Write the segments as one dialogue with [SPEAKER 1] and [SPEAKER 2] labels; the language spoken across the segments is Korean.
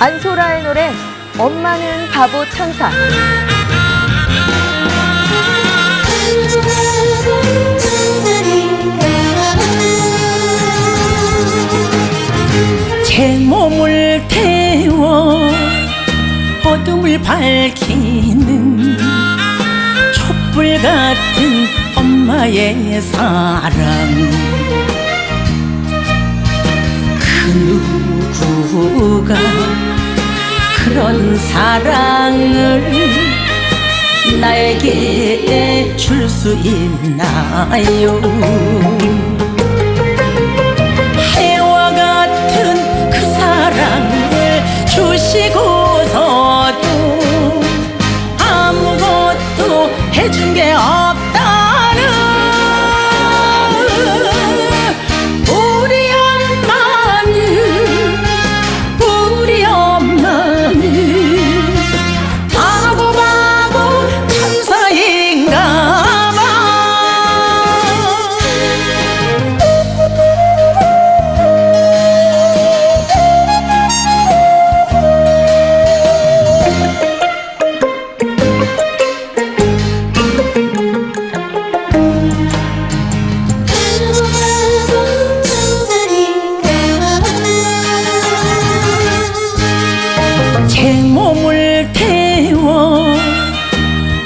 [SPEAKER 1] 안소라의 노래 엄마는 바보 천사.
[SPEAKER 2] 제 몸을 태워 어둠을 밝히는 촛불 같은 엄마의 사랑. 그 누구가 그런 사랑을 나에게 줄 수 있나요? 해와 같은 그 사랑을 주시고서도 아무것도 해준 게 없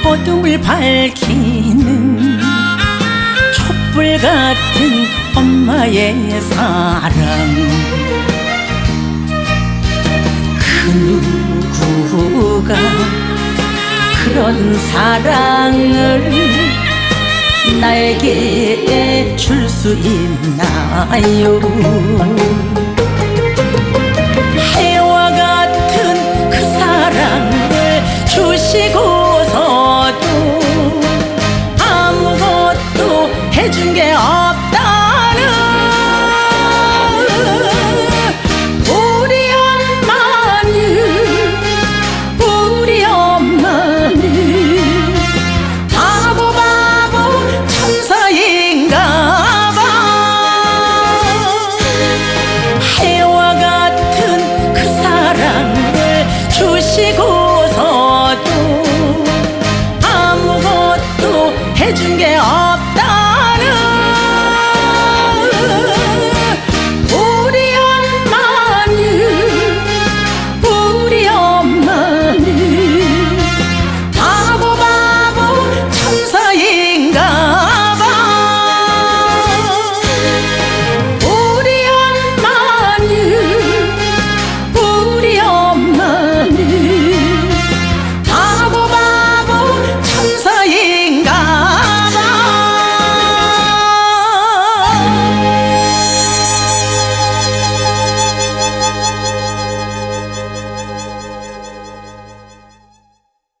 [SPEAKER 2] 어둠을 밝히는 촛불 같은 엄마의 사랑 그 누구가 그런 사랑을 나에게 줄 수 있나요? 해준 게 없.